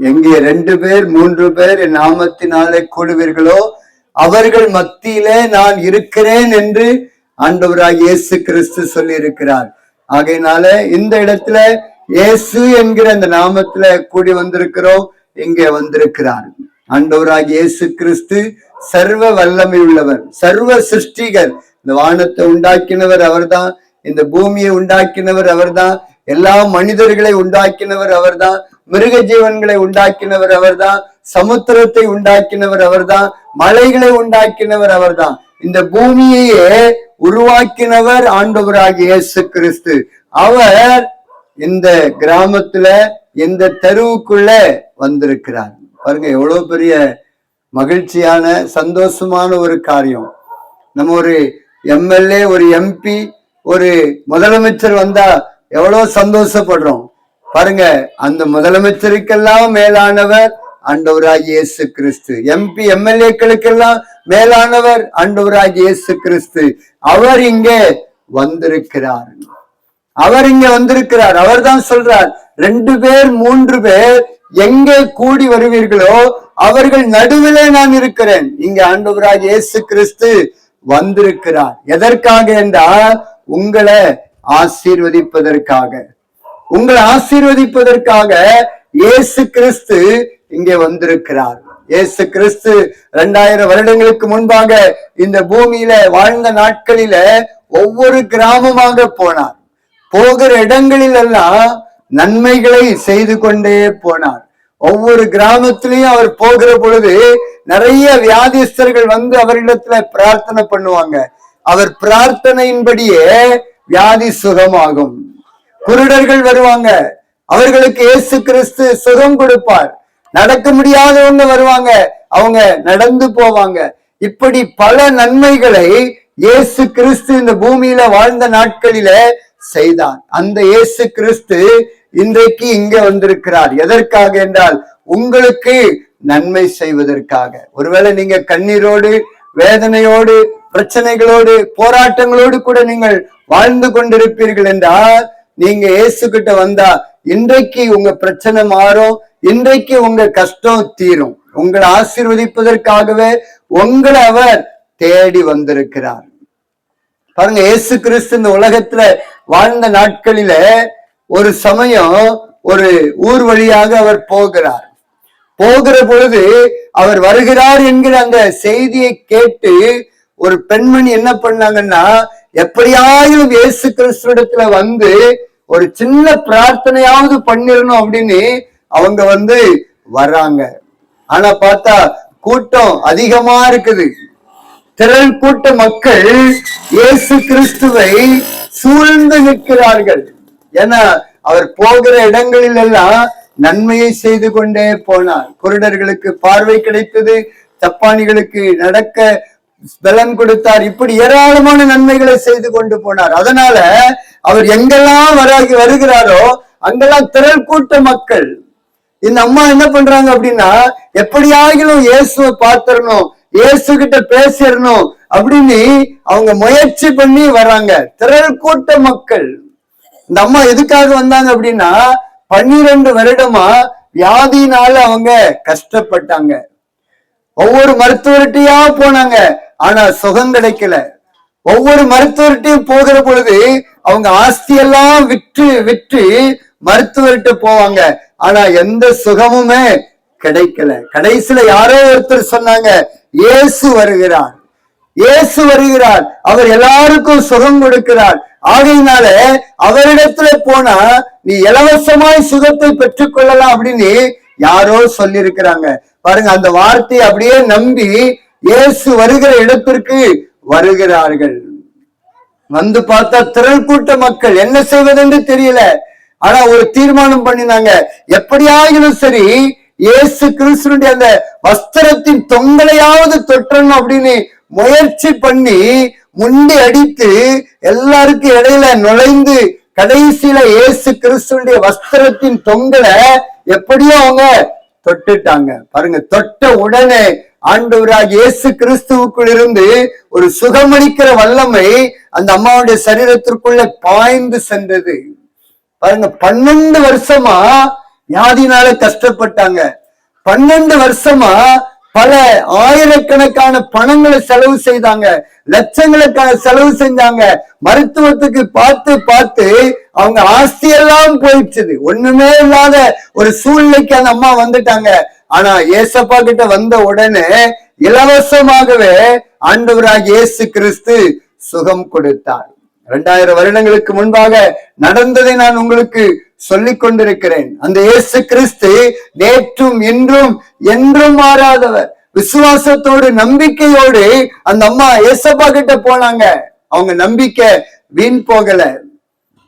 எங்கே ரெண்டு பேர் மூன்று பேர் என் நாமத்தினாலே கூடுவீர்களோ அவர்கள் மத்தியிலே நான் இருக்கிறேன் என்று ஆண்டவராக இயேசு கிறிஸ்து சொல்லி இருக்கிறார் ஆகையினால இந்த இடத்துல இயேசு என்கிற அந்த நாமத்துல கூடி வந்திருக்கிறோம் இங்கே வந்திருக்கிறார். ஆண்டவராக இயேசு கிறிஸ்து சர்வ வல்லமை உள்ளவர் சர்வ சிருஷ்டிகர். இந்த வானத்தை உண்டாக்கினவர் அவர்தான் இந்த பூமியை உண்டாக்கினவர் அவர்தான் எல்லா மனிதர்களை உண்டாக்கினவர் அவர்தான் மிருக ஜீவன்களை உண்டாக்கினவர் அவர்தான் சமுத்திரத்தை உண்டாக்கினவர் அவர்தான் மலைகளை உண்டாக்கினவர் அவர்தான். இந்த பூமியையே உருவாக்கினவர் ஆண்டவராகிய இயேசு கிறிஸ்து. அவர் இந்த கிராமத்துல இந்த தெருவுக்குள்ள வந்திருக்கிறார். பாருங்க எவ்வளவு பெரிய மகிழ்ச்சியான சந்தோஷமான ஒரு காரியம். நம்ம ஒரு எம்எல்ஏ ஒரு எம்பி ஒரு முதலமைச்சர் வந்தா எவ்வளவு சந்தோஷப்படுறோம். பாருங்க அந்த முதலமைச்சருக்கெல்லாம் மேலானவர் அண்டவராஜ் இயேசு கிறிஸ்து. எம்பி எம்எல்ஏக்களுக்கெல்லாம் மேலானவர் அண்டவராஜ் இயேசு கிறிஸ்து. அவர் இங்கே வந்திருக்கிறார். அவர் இங்க வந்திருக்கிறார். அவர் தான் சொல்றார் ரெண்டு பேர் மூன்று பேர் எங்கே கூடி வருவீர்களோ அவர்கள் நடுவிலே நான் இருக்கிறேன். இங்க ஆண்டவராக இயேசு கிறிஸ்து வந்திருக்கிறார். எதற்காக என்றால் உங்களை ஆசீர்வதிப்பதற்காக. உங்களை ஆசீர்வதிப்பதற்காக இயேசு கிறிஸ்து இங்கே வந்திருக்கிறார். இயேசு கிறிஸ்து இரண்டாயிரம் வருடங்களுக்கு முன்பாக இந்த பூமியில வாழ்ந்த நாட்களில ஒவ்வொரு கிராமமாக போனார். போகிற இடங்களில் எல்லாம் நன்மைகளை செய்து கொண்டே போனார். ஒவ்வொரு கிராமத்திலையும் அவர் போகிற பொழுது நிறைய வியாதிஸ்தர்கள் வந்து அவரிடத்துல பிரார்த்தனை பண்ணுவாங்க. அவர் பிரார்த்தனையின்படியே வியாதி சுகமாகும். குருடர்கள் வருவாங்க. அவர்களுக்கு இயேசு கிறிஸ்து சுகம் கொடுப்பார். நடக்க முடியாதவங்க வருவாங்க. அவங்க நடந்து போவாங்க. இப்படி பல நன்மைகளை இயேசு கிறிஸ்து இந்த பூமியில வாழ்ந்த நாட்களில செய்தான் அந்த இயேசு கிறிஸ்து இன்றைக்கு இங்க வந்திருக்கிறார். எதற்காக என்றால் உங்களுக்கு நன்மை செய்வதற்காக. ஒருவேளை நீங்க கண்ணீரோடு வேதனையோடு பிரச்சனைகளோடு போராட்டங்களோடு கூட நீங்கள் வாழ்ந்து கொண்டிருப்பீர்கள் என்றால் நீங்க இயேசு கிட்ட வந்தா இன்றைக்கு உங்க பிரச்சனை மாறும் இன்றைக்கு உங்க கஷ்டம் தீரும். உங்களை ஆசீர்வதிப்பதற்காகவே உங்களை அவர் தேடி வந்திருக்கிறார். பாருங்க இயேசு கிறிஸ்து இந்த உலகத்துல வாழ்ந்த நாட்களில ஒரு சமயம் ஒரு ஊர் வழியாக அவர் போகிறார். போகிற பொழுது அவர் வருகிறார் என்கிற அந்த செய்தியை கேட்டு ஒரு பெண்மணி என்ன பண்ணாங்கன்னா எப்படியாயும் இயேசு கிறிஸ்துவிடத்துல வந்து ஒரு சின்ன பிரார்த்தனையாவது பண்ணிடணும் அப்படின்னு அவங்க வந்து வர்றாங்க. ஆனா பார்த்தா கூட்டம் அதிகமா இருக்குது. திரள் கூட்ட மக்கள் இயேசு கிறிஸ்துவை சூழ்ந்து நிற்கிறார்கள். ஏன்னா அவர் போகிற இடங்களில் எல்லாம் நன்மையை செய்து கொண்டே போனார். குருடர்களுக்கு பார்வை கிடைத்தது தப்பானிகளுக்கு நடக்க பலன் கொடுத்தார். இப்படி ஏராளமான நன்மைகளை செய்து கொண்டு போனார். அதனால அவர் எங்கெல்லாம் வராகி வருகிறாரோ அங்கெல்லாம் திரள் கூட்ட மக்கள். இந்த அம்மா என்ன பண்றாங்க அப்படின்னா எப்படியாகிலும் இயேசுவை பார்த்திடணும் இயேசு கிட்ட பேசிடணும் அப்படின்னு அவங்க முயற்சி பண்ணி வர்றாங்க திரள் கூட்ட மக்கள். இந்த அம்மா எதுக்காக வந்தாங்க அப்படின்னா பன்னிரண்டு வருடமா வியாதினால அவங்க கஷ்டப்பட்டாங்க. ஒவ்வொரு மருத்துவர்கிட்டயா போனாங்க. ஆனா சுகம் கிடைக்கல. ஒவ்வொரு மருத்துவர்கிட்டையும் போகிற பொழுது அவங்க ஆஸ்தியெல்லாம் விற்று விற்று மருத்துவர்கிட்ட போவாங்க. ஆனா எந்த சுகமுமே கிடைக்கல. கடைசியில யாரோ ஒருத்தர் சொன்னாங்க இயேசு வருகிறார். இயேசு வருகிறார். அவர் எல்லாருக்கும் சுகம் கொடுக்கிறார். ஆகையினால அவரிடத்துல போனா நீ இலவசமாய் சுகத்தை பெற்றுக்கொள்ளலாம் அப்படின்னு யாரோ சொல்லியிருக்கிறாங்க. பாருங்க அந்த வார்த்தையை அப்படியே நம்பி இயேசு வருகிற இடத்திற்கு வருகிறார்கள். வந்து பார்த்தா திரள் கூட்ட மக்கள் என்ன செய்வதென்று தெரியல. ஆனா ஒரு தீர்மானம் பண்ணினாங்க. எப்படியாகிலும் சரி இயேசு கிறிஸ்துனுடைய அந்த வஸ்திரத்தின் தொங்கலையாவது தொற்றணும் அப்படின்னு முயற்சி பண்ணி முண்டி அடித்து எல்லாருக்கும் இடையில நுழைந்து கடைசியில இயேசு கிறிஸ்துடைய வஸ்திரத்தின் தொங்கலை எப்படியோ அவங்க தொட்டுட்டாங்க. பாருங்க தொட்ட உடனே ஆண்டவராக இயேசு கிறிஸ்துவுக்குள் இருந்து ஒரு சுகமளிக்கிற வல்லமை அந்த அம்மாவுடைய சரீரத்திற்குள்ள பாய்ந்து சென்றது. பாருங்க பன்னெண்டு வருஷமா வியாதினால கஷ்டப்பட்டாங்க. பன்னெண்டு வருஷமா பல ஆயிரக்கணக்கான பணங்களை செலவு செய்தாங்க. லட்சங்களுக்கான செலவு செஞ்சாங்க. மருத்துவத்துக்கு பார்த்து பார்த்து அவங்க ஆஸ்தியெல்லாம் போயிடுச்சுது. ஒண்ணுமே இல்லாத ஒரு சூழ்நிலைக்கு அந்த அம்மா வந்துட்டாங்க. ஆனா ஏசப்பா கிட்ட வந்த உடனே இலவசமாகவே ஆண்டவராக இயேசு கிறிஸ்து சுகம் கொடுத்தார். இரண்டாயிரம் வருடங்களுக்கு முன்பாக நடந்ததை நான் உங்களுக்கு சொல்லிக் கொண்டிருக்கிறேன். அந்த இயேசு கிறிஸ்து நேற்றும் இன்றும் என்றும் மாறாதவர். விசுவாசத்தோடு நம்பிக்கையோடு அந்த அம்மா ஏசப்பா கிட்ட போனாங்க. அவங்க நம்பிக்கை வீண் போகல.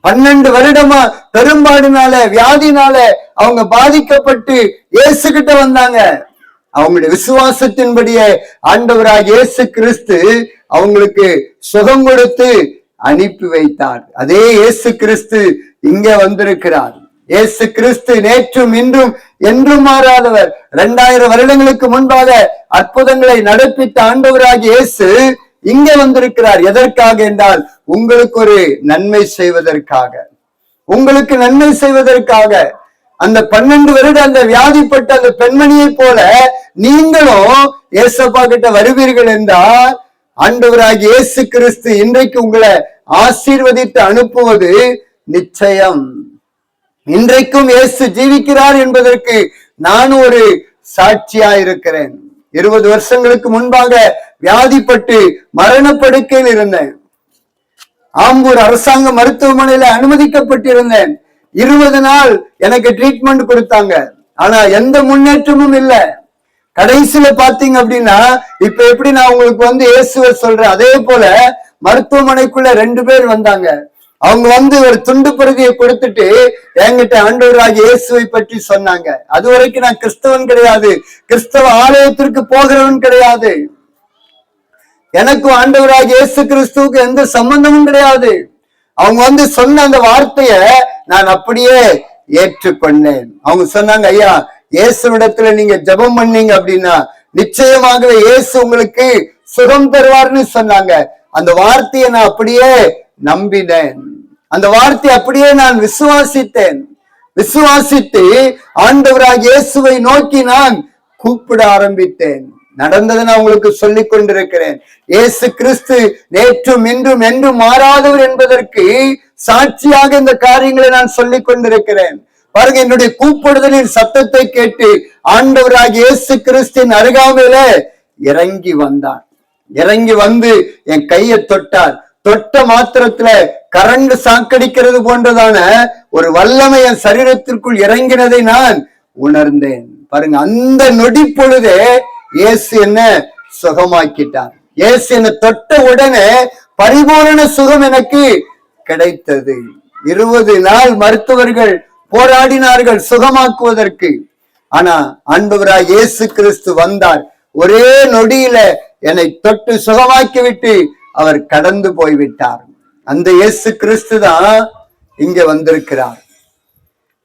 பன்னெண்டு வருடமா பெரும்பாடுனால வியாதினால அவங்க பாதிக்கப்பட்டு இயேசு கிட்ட வந்தாங்க. அவங்களுடைய விசுவாசத்தின்படியே ஆண்டவராக இயேசு கிறிஸ்து அவங்களுக்கு சுகம் கொடுத்து அனுப்பி வைத்தார். அதே இயேசு கிறிஸ்து இங்க வந்திருக்கிறார். இயேசு கிறிஸ்து நேற்றும் இன்றும் என்றும் மாறாதவர். இரண்டாயிரம் வருடங்களுக்கு முன்பாக அற்புதங்களை நடப்பித்த ஆண்டவராக இயேசு இங்க வந்திருக்கிறார். எதற்காக என்றால் உங்களுக்கு ஒரு நன்மை செய்வதற்காக. உங்களுக்கு நன்மை செய்வதற்காக. அந்த பன்னெண்டு வருட அந்த வியாதிப்பட்ட அந்த பெண்மணியை போல நீங்களும் ஏசப்பா கிட்ட வருவீர்கள் என்றால் ஆண்டவராகி இயேசு கிறிஸ்து இன்றைக்கு உங்களை ஆசீர்வதித்து அனுப்புவது நிச்சயம். இன்றைக்கும் இயேசு ஜீவிக்கிறார் என்பதற்கு நான் ஒரு சாட்சியா இருக்கிறேன் இருபது வருஷங்களுக்கு முன்பாக வியாதிப்பட்டு மரணப்படுக்கையில் இருந்தேன். ஆம்பூர் அரசாங்க மருத்துவமனையில அனுமதிக்கப்பட்டிருந்தேன். இருபது நாள் எனக்கு ட்ரீட்மெண்ட் கொடுத்தாங்க. ஆனா எந்த முன்னேற்றமும் இல்லை. கடைசியில பாத்தீங்க அப்படின்னா இப்ப எப்படி நான் உங்களுக்கு வந்து இயேசுவை சொல்றேன். அதே போல மருத்துவமனைக்குள்ள ரெண்டு பேர் வந்தாங்க. அவங்க வந்து ஒரு துண்டு பிரதியை கொடுத்துட்டு என்கிட்ட ஆண்டவராக இயேசுவை பற்றி சொன்னாங்க. அது வரைக்கும் நான் கிறிஸ்தவன் கிடையாது. கிறிஸ்தவ ஆலயத்திற்கு போகிறவன் கிடையாது. எனக்கும் ஆண்டவராக இயேசு கிறிஸ்துவுக்கு எந்த சம்பந்தமும் கிடையாது. அவங்க வந்து சொன்ன அந்த வார்த்தைய நான் அப்படியே ஏற்றுக்கொண்டேன். அவங்க சொன்னாங்க ஐயா இயேசுவிடத்துல நீங்க ஜெபம் பண்ணீங்க அப்படின்னா நிச்சயமாகவே இயேசு உங்களுக்கு சுகம் தருவார்னு சொன்னாங்க. அந்த வார்த்தையை நான் அப்படியே நம்பினேன். அந்த வார்த்தையை அப்படியே நான் விசுவாசித்தேன். விசுவாசித்து ஆண்டவராக இயேசுவை நோக்கி நான் கூப்பிட ஆரம்பித்தேன். நடந்ததை நான் உங்களுக்கு சொல்லிக் கொண்டிருக்கிறேன். இயேசு கிறிஸ்து நேற்றும் இன்றும் என்றும் மாறாதவர் என்பதற்கு சாட்சியாக இந்த காரியங்களை நான் சொல்லிக் கொண்டிருக்கிறேன். பாருங்க என்னுடைய கூப்பிடுதலின் சத்தத்தை கேட்டு ஆண்டவராக இயேசு கிறிஸ்தின் அருகாமையில இறங்கி வந்தார். இறங்கி வந்து என் கையை தொட்டார். தொட்ட மாத்திரத்துல கரண்டு சாக்கடிக்கிறது போன்றதான ஒரு வல்லமை என் சரீரத்திற்குள் இறங்கினதை நான் உணர்ந்தேன். பாருங்க அந்த நொடி பொழுதே இயேசு என்ன சுகமாக்கிட்டார். இயேசு என்ன தொட்ட உடனே பரிபூரண சுகம் எனக்கு கிடைத்தது. இருபது நாள் மருத்துவர்கள் போராடினார்கள் சுகமாக்குவதற்கு. ஆனா அன்பவராய் இயேசு கிறிஸ்து வந்தார். ஒரே நொடியில என்னை தொட்டு சுகமாக்கி விட்டு அவர் கடந்து போய்விட்டார். அந்த இயேசு கிறிஸ்து தான் இங்க வந்திருக்கிறார்.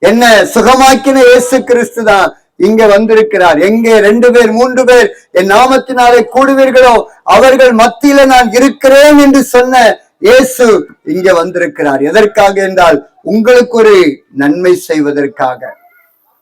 என்ன சுகமாக்கின இயேசு கிறிஸ்து தான் இங்க வந்திருக்கிறார். எங்கே? ரெண்டு பேர் மூன்று பேர். என் நாமத்தினாலே கூடுவீர்களோ? அவர்கள் மத்தியில நான் இருக்கிறேன் என்று சொன்ன இயேசு இங்க வந்திருக்கிறார். எதற்காக என்றால் உங்களுக்கு ஒரு நன்மை செய்வதற்காக.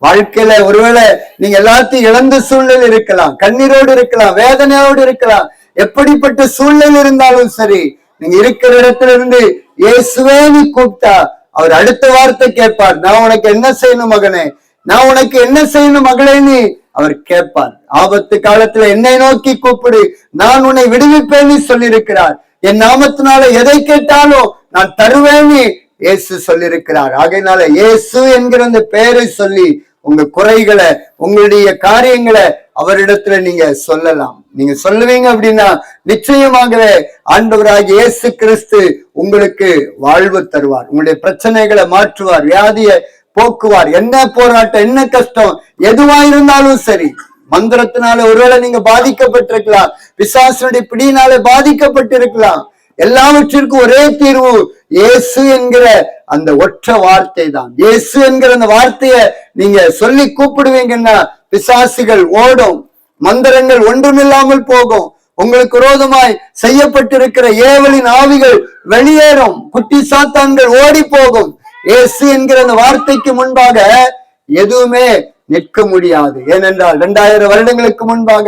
வாழ்க்கையில ஒருவேளை நீங்க எல்லாத்தையும் இழந்த சூழ்நிலை இருக்கலாம். கண்ணீரோடு இருக்கலாம் வேதனையோடு இருக்கலாம். எப்படிப்பட்ட சூழ்நிலை இருந்தாலும் சரி நீங்க இருக்கிற இடத்துல இருந்து இயேசுவே நீ கூப்பிட்டா அவர் அடுத்த வார்த்தை கேட்பார். நான் உனக்கு என்ன செய்யணும் மகனே? நான் உனக்கு என்ன செய்யணும் மகளேன்னு அவர் கேட்பார். ஆபத்து காலத்துல என்னை நோக்கி கூப்பிடு. நான் உன்னை விடுவிப்பேன்னு சொல்லியிருக்கிறார். என் நாமத்தினால எதை கேட்டாலும் நான் தருவேன்னு இயேசு சொல்லியிருக்கிறார். ஆகையினால இயேசு என்கிற அந்த பெயரை சொல்லி உங்க குறைகளை உங்களுடைய காரியங்களை அவரிடத்துல நீங்க சொல்லலாம். நீங்க சொல்லுவீங்க அப்படின்னா நிச்சயமாகவே ஆண்டவராக இயேசு கிறிஸ்து உங்களுக்கு வாழ்வு தருவார். உங்களுடைய பிரச்சனைகளை மாற்றுவார். வியாதியை போக்குவார். என்ன போராட்டம் என்ன கஷ்டம் எதுவா இருந்தாலும் சரி. மந்திரத்தினால ஒருவேளை நீங்க பாதிக்கப்பட்டிருக்கலாம். விசாசனுடைய பிடியினால பாதிக்கப்பட்டிருக்கலாம். எல்லாவற்றிற்கும் ஒரே தீர்வு இயேசு என்கிற அந்த ஒற்ற வார்த்தை தான் இயேசு என்கிற அந்த வார்த்தைய நீங்க சொல்லி கூப்பிடுவீங்கன்னா பிசாசுகள் ஓடும். மந்திரங்கள் ஒன்றுமில்லாமல் போகும். உங்களுக்கு விரோதமாய் செய்யப்பட்டிருக்கிற ஏவலின் ஆவிகள் வெளியேறும். குட்டி சாத்தான்கள் ஓடி போகும் இயேசு என்கிற அந்த வார்த்தைக்கு முன்பாக எதுவுமே நிற்க முடியாது. ஏனென்றால் இரண்டாயிரம் வருடங்களுக்கு முன்பாக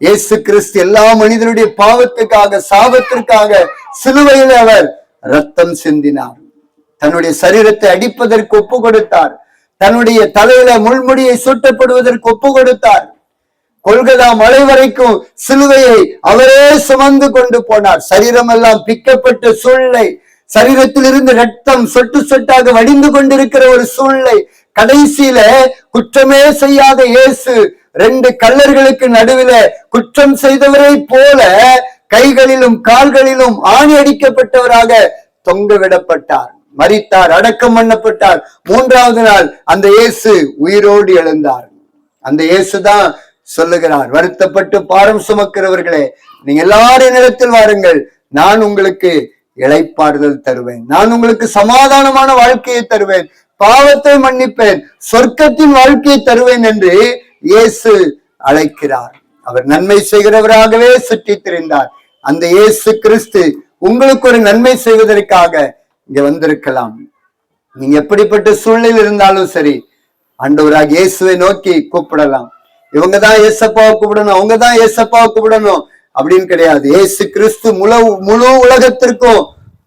இயேசு கிறிஸ்து எல்லா மனிதனுடைய பாவத்துக்காக சாபத்திற்காக சிலுவையில் அவர் ரத்தம் சிந்தினார். தன்னுடைய சரீரத்தை அடிப்பதற்கு ஒப்பு கொடுத்தார். தன்னுடைய தலையில முள்முடியை சூட்டப்படுவதற்கு ஒப்பு கொடுத்தார். கொள்கதா மலை வரைக்கும் சிலுவையை அவரே சுமந்து கொண்டு போனார். சரீரம் எல்லாம் பிக்கப்பட்ட சூழ்நிலை. சரீரத்திலிருந்து ரத்தம் சொட்டு சொட்டாக வடிந்து கொண்டிருக்கிற ஒரு சூழ்நிலை. கடைசியில குற்றமே செய்யாத இயேசு ரெண்டு கல்லர்களுக்கு நடுவில குற்றம் செய்தவரை போல கைகளிலும் கால்களிலும் ஆணி அடிக்கப்பட்டவராக தொங்க விடப்பட்டார் மறித்தார் அடக்கம் பண்ணப்பட்டார். மூன்றாவது நாள் அந்த இயேசு உயிரோடு எழுந்தார். அந்த இயேசுதான் சொல்லுகிறார் வருத்தப்பட்டு பாரம் சுமக்கிறவர்களே நீங்க எல்லாரும் நிலத்தில் வாருங்கள் நான் உங்களுக்கு இளைப்பாறுதல் தருவேன். நான் உங்களுக்கு சமாதானமான வாழ்க்கையை தருவேன். பாவத்தை மன்னிப்பேன். சொர்க்கத்தின் வாழ்க்கையை தருவேன் என்று இயேசு அழைக்கிறார். அவர் நன்மை செய்கிறவராகவே சுற்றி திரிந்தார் அந்த இயேசு கிறிஸ்து உங்களுக்கு ஒரு நன்மை செய்வதற்காக இங்க வந்திருக்கலாம். நீங்க எப்படிப்பட்ட சூழ்நிலை இருந்தாலும் சரி ஆண்டவராக இயேசுவை நோக்கி கூப்பிடலாம். இவங்க தான் ஏசப்பாவை கூப்பிடணும் அவங்க தான் ஏசப்பாவை கூப்பிடணும். அப்படின்னு கிடையாது. ஏசு கிறிஸ்து முழு முழு உலகத்திற்கும்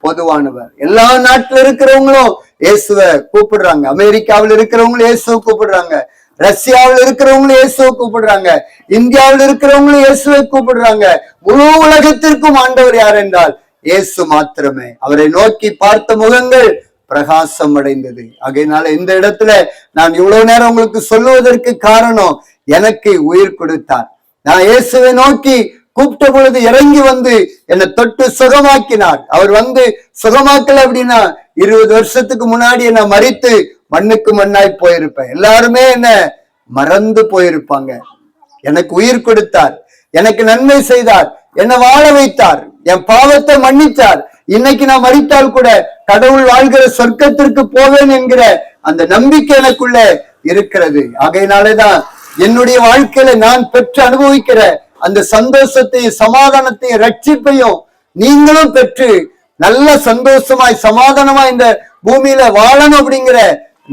பொதுவானவர். எல்லா நாட்டுல இருக்கிறவங்களும் இயேசுவ கூப்பிடுறாங்க. அமெரிக்காவில் இருக்கிறவங்களும் இயேசுவை கூப்பிடுறாங்க. ரஷ்யாவில் இருக்கிறவங்களும் இயேசுவை கூப்பிடுறாங்க. இந்தியாவில் இருக்கிறவங்களும் இயேசுவை கூப்பிடுறாங்க. முழு உலகத்திற்கும் ஆண்டவர் யார் என்றால் இயேசு மாத்திரமே. அவரை நோக்கி பார்த்த முகங்கள் பிரகாசம் அடைந்தது. ஆகையினால இந்த இடத்துல நான் இவ்வளவு நேரம் உங்களுக்கு சொல்லுவதற்கு காரணம் எனக்கு உயிர் கொடுத்தார். நான் இயேசுவை நோக்கி கூப்பிட்ட பொழுது இறங்கி வந்து என்னை தொட்டு சுகமாக்கினார். அவர் வந்து சுகமாக்கல அப்படின்னா இருபது வருஷத்துக்கு முன்னாடி என்ன மறித்து மண்ணுக்கு மண்ணாய் போயிருப்பேன். எல்லாருமே என்ன மறந்து போயிருப்பாங்க. எனக்கு உயிர் கொடுத்தார். எனக்கு நன்மை செய்தார். என்னை வாழ வைத்தார். என் பாவத்தை மன்னித்தார். இன்னைக்கு நான் மறித்தால் கூட கடவுள் வாழ்கிற சொர்க்கத்திற்கு போவேன் என்கிற அந்த நம்பிக்கை எனக்குள்ள இருக்கிறது. ஆகையினாலேதான் என்னுடைய வாழ்க்கையில நான் பெற்று அனுபவிக்கிற அந்த சந்தோஷத்தையும் சமாதானத்தையும் ரட்சிப்பையும் நீங்களும் பெற்று நல்ல சந்தோஷமாய் சமாதானமா இந்த பூமியில வாழணும் அப்படிங்கிற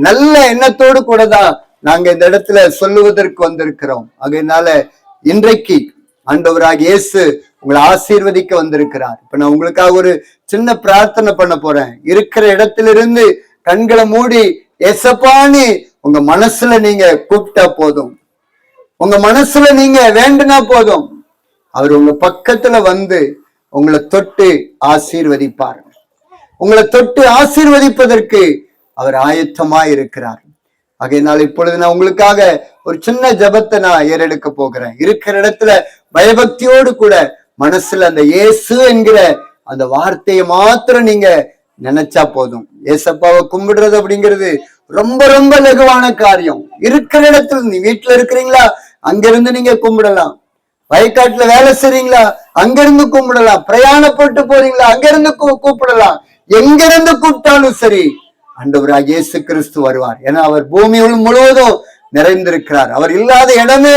நல்ல எண்ணத்தோடு கூட தான் நாங்க இந்த இடத்துல சொல்லுவதற்கு வந்திருக்கிறோம். அதனால இன்றைக்கு ஆண்டவராக இயேசு உங்களை ஆசீர்வதிக்க வந்திருக்கிறார். இப்ப நான் உங்களுக்காக ஒரு சின்ன பிரார்த்தனை பண்ண போறேன். இருக்கிற இடத்திலிருந்து கண்களை மூடி எசப்பான்னு உங்க மனசுல நீங்க கூப்பிட்டா போதும். உங்க மனசுல நீங்க வேண்டுனா போதும். அவர் உங்க பக்கத்துல வந்து உங்களை தொட்டு ஆசீர்வதிப்பார். உங்களை தொட்டு ஆசீர்வதிப்பதற்கு அவர் ஆயத்தமா இருக்கிறார். ஆகையினால் இப்பொழுது நான் உங்களுக்காக ஒரு சின்ன ஜபத்தை நான் ஏறெடுக்க போகிறேன். இருக்கிற இடத்துல பயபக்தியோடு கூட மனசுல அந்த இயேசு என்கிற அந்த வார்த்தையை மாத்திரம் நீங்க நினைச்சா போதும். ஏசப்பாவை கும்பிடுறது அப்படிங்கிறது ரொம்ப ரொம்ப லகுவான காரியம். இருக்கிற இடத்துல நீ வீட்டுல இருக்கிறீங்களா? அங்கிருந்து நீங்க கும்பிடலாம். வயக்காட்டுல வேலை செய்றீங்களா? அங்கிருந்து கும்பிடலாம். பிரயாணப்பட்டு போறீங்களா? அங்கிருந்து கூப்பிடலாம். எங்கிருந்து கூப்பிட்டாலும் சரி அண்டவரா இயேசு கிறிஸ்து வருவார். ஏன்னா அவர் பூமியுள் முழுவதும் நிறைந்திருக்கிறார். அவர் இல்லாத இடமே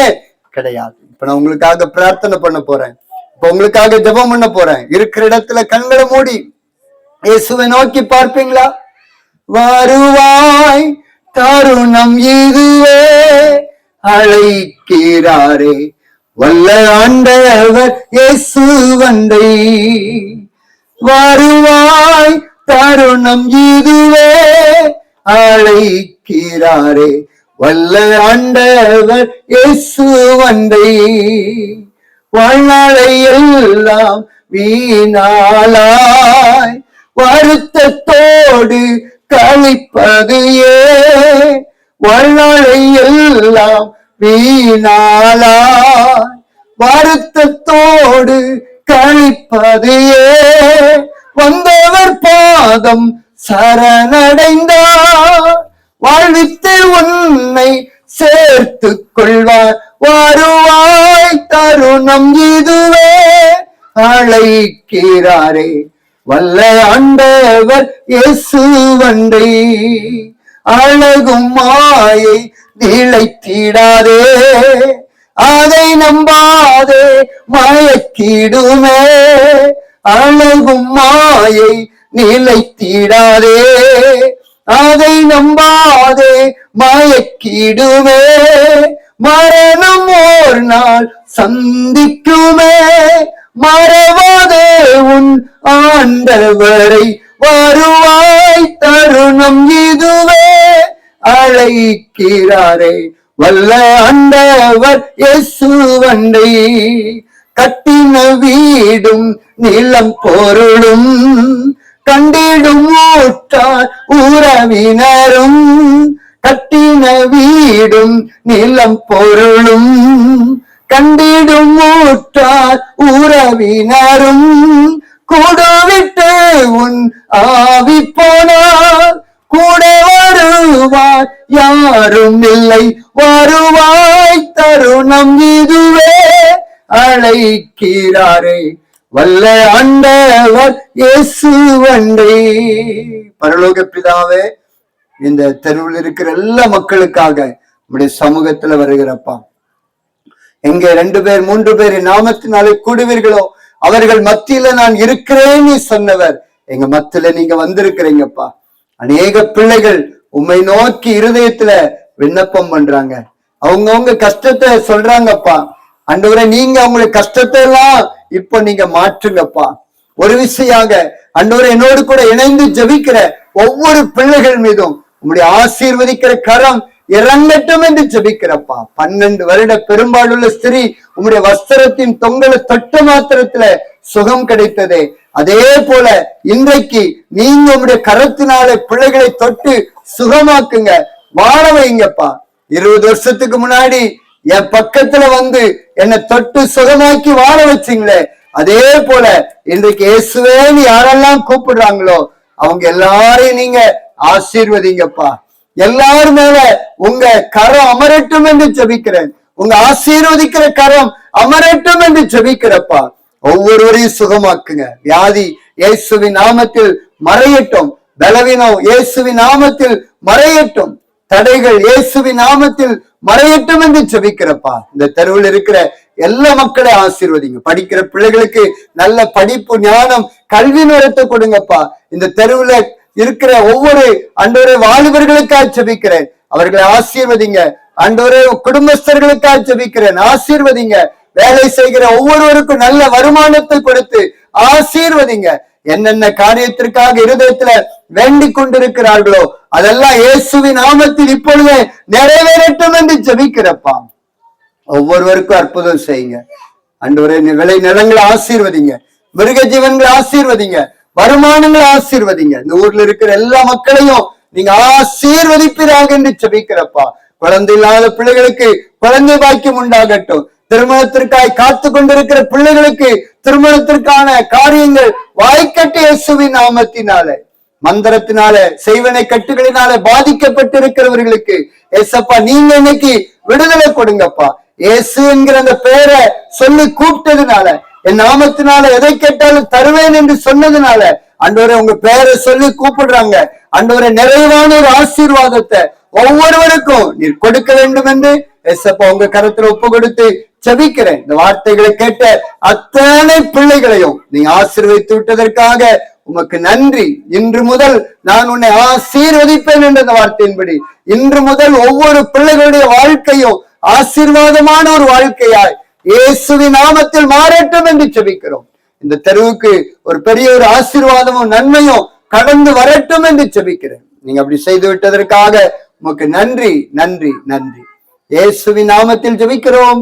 கிடையாது. இப்ப நான் உங்களுக்காக பிரார்த்தனை பண்ண போறேன். இப்ப உங்களுக்காக ஜபம் பண்ண போறேன். இருக்கிற இடத்துல கண்களை மூடி இயேசுவை நோக்கி பார்ப்பீங்களா? வருவாய் தருணம் இதுவே. அழைக்கிறாரே. வல்ல ஆண்டவர் இயேசு வந்தை. வருவாய் தருணம் இதுவே. அழைக்கிறாரே. வல்ல ஆண்டவர் இயேசு வந்தை. வாழ்நாளை எல்லாம் வீணாளாய். வருத்தத்தோடு கழிப்பது ஏ வாழ்நாளை எல்லாம் வீணாளா வருத்தத்தோடு கழிப்பதையே வந்தவர் பாதம் சரணடைந்தார். வாழ்வித்து உன்னை சேர்த்து கொள்வார். வருவாய் தருணம் இதுவே அழைக்கிறாரே. வல்ல ஆண்டவர் இயேசு வண்டை அழகும் மாயை நிலைத்திடாதே அதை நம்பாதே மயக்கிடுமே. அழகும் மாயை நிலைத்திடாதே. அதை நம்பாதே மயக்கிடுமே. மரணம் ஓர் நாள் சந்திக்குமே. மறவாதே உன் ஆண்டவரை வருவாய் தருணம் இதுவே அழைக்கிறாரே. வல்ல ஆண்டவர் இயேசுவண்டை கட்டின வீடும் நிலம் பொருளும் கண்டிடும் ஊற்றார் உறவினரும் கட்டின வீடும் நிலம் பொருளும் கண்டிடும் ஊற்றார் உறவினரும் கூட தருணம் இதுவே அழைக்கிறாரே. வல்ல ஆண்டவர் இயேசு வண்டை பரலோக பிதாவே இந்த தெருவில் இருக்கிற எல்லா மக்களுக்காக நம்முடைய சமூகத்துல வருகிறப்பா. எங்க ரெண்டு பேர் மூன்று பேர் நாமத்தினாலே கூடுவீர்களோ? அவர்கள் மத்தியில நான் இருக்கிறேன்னு சொன்னவர். எங்க மத்தியில நீங்க வந்திருக்கிறீங்கப்பா. அநேக பிள்ளைகள் உண்மை நோக்கி இருதயத்துல விண்ணப்பம் பண்றாங்க. அவங்கவங்க கஷ்டத்தை சொல்றாங்கப்பா. அண்டவரை நீங்க அவங்களுடைய கஷ்டத்தை எல்லாம் இப்ப நீங்க மாற்றுங்கப்பா. ஒரு விஷயமாக அண்டவரை என்னோடு கூட இணைந்து ஜெபிக்கிற ஒவ்வொரு பிள்ளைகள் மீதும் உங்களுடைய ஆசீர்வதிக்கிற கரம் இறங்கட்டும் என்று ஜெபிக்கிறப்பா. பன்னெண்டு வருட பெரும்பாலுள்ள ஸ்திரீ உங்களுடைய வஸ்திரத்தின் தொங்கல தொட்ட மாத்திரத்துல சுகம் கிடைத்ததே. அதே போல இன்றைக்கு நீங்க உங்களுடைய கரத்தினால பிள்ளைகளை தொட்டு சுகமாக்குங்க. வாழ வைங்கப்பா. இருபது வருஷத்துக்கு முன்னாடி என் பக்கத்துல வந்து என்னை தொட்டு சுகமாக்கி வாழ வச்சீங்களே அதே போல இன்றைக்கு இயேசுவேன்னு யாரெல்லாம் கூப்பிடுறாங்களோ அவங்க எல்லாரையும் நீங்க ஆசீர்வதிங்கப்பா. எல்லாரும் மேல உங்க கரம் அமரட்டும் என்று ஜபிக்கிறேன். உங்க ஆசீர்வதிக்கிற கரம் அமரட்டும் என்று ஜபிக்கிறப்பா. ஒவ்வொருவரையும் சுகமாக்குங்க. வியாதி இயேசுவின் நாமத்தில் மறையட்டும். பலவீனம் இயேசுவின் நாமத்தில் மறையட்டும். தடைகள் இயேசுவின் நாமத்தில் மறையட்டும் என்று ஜெபிக்கிறப்பா. இந்த தெருவில் இருக்கிற எல்லா மக்களை ஆசீர்வதிங்க. படிக்கிற பிள்ளைகளுக்கு நல்ல படிப்பு ஞானம் கல்வி நேரத்தை கொடுங்கப்பா. இந்த தெருவுல இருக்கிற ஒவ்வொரு அன்றொரு வாலிபர்களுக்காக ஜெபிக்கிறேன். அவர்களை ஆசீர்வதிங்க. அன்றொரு குடும்பஸ்தர்களுக்காக ஜெபிக்கிறேன். ஆசீர்வதிங்க. வேலை செய்கிற ஒவ்வொருவருக்கும் நல்ல வருமானத்தை கொடுத்து ஆசீர்வதிங்க. என்னென்ன காரியத்திற்காக இருதயத்துல வேண்டிக் கொண்டிருக்கிறார்களோ அதெல்லாம் இயேசுவின் நாமத்தில் இப்பொழுதே நிறைவேறட்டும் என்று ஜபிக்கிறப்பாம் ஒவ்வொருவருக்கும் அற்புதம் செய்யுங்க. அன்று விளை நிலங்களை ஆசீர்வதிங்க. மிருக ஜீவன்களை ஆசீர்வதிங்க. வருமானங்களை ஆசீர்வதிங்க. இந்த ஊர்ல இருக்கிற எல்லா மக்களையும் நீங்க ஆசீர்வதிப்பீராக என்று ஜெபிக்கிறப்பா. குழந்தை இல்லாத பிள்ளைகளுக்கு குழந்தை பாக்கியம் உண்டாகட்டும். திருமணத்திற்காய் காத்து கொண்டிருக்கிற பிள்ளைகளுக்கு திருமணத்திற்கான காரியங்கள் வாய்க்கட்டு இயேசுவின் நாமத்தினாலே மந்திரத்தினால செய்வனை கட்டுகளினால பாதிக்கப்பட்டிருக்கிறவர்களுக்கு ஏசப்பா நீங்க இன்னைக்கு விடுதலை கொடுங்கப்பா. இயேசு என்கிற அந்த பெயரை சொல்லி கூப்பிட்டதுனால என் நாமத்தினால எதை கேட்டாலும் தருவேன் என்று சொன்னதுனால அன்றவரை உங்க பெயரை சொல்லி கூப்பிடுறாங்க. அன்றவரை நிறைவான ஒரு ஆசீர்வாதத்தை ஒவ்வொருவருக்கும் நீர் கொடுக்க வேண்டும் என்று எசப்பா உங்க கருத்துல ஒப்பு கொடுத்து செபிக்கிறேன் இந்த வார்த்தைகளை கேட்ட அத்தனை பிள்ளைகளையும் நீ ஆசீர்வதித்து விட்டதற்காக உமக்கு நன்றி. இன்று முதல் நான் உன்னை ஆசீர்வதிப்பேன் என்ற வார்த்தையின்படி இன்று முதல் ஒவ்வொரு பிள்ளைகளுடைய வாழ்க்கையும் ஆசீர்வாதமான ஒரு வாழ்க்கையாய் இயேசுவி நாமத்தில் மாறட்டும் என்று செபிக்கிறோம் இந்த தெருவுக்கு ஒரு பெரிய ஒரு ஆசீர்வாதமும் நன்மையும் கடந்து வரட்டும் என்று செபிக்கிறேன் நீங்க அப்படி செய்து விட்டதற்காக உமக்கு நன்றி நன்றி நன்றி. இயேசுவின் நாமத்தில் ஜெபிக்கிறோம்.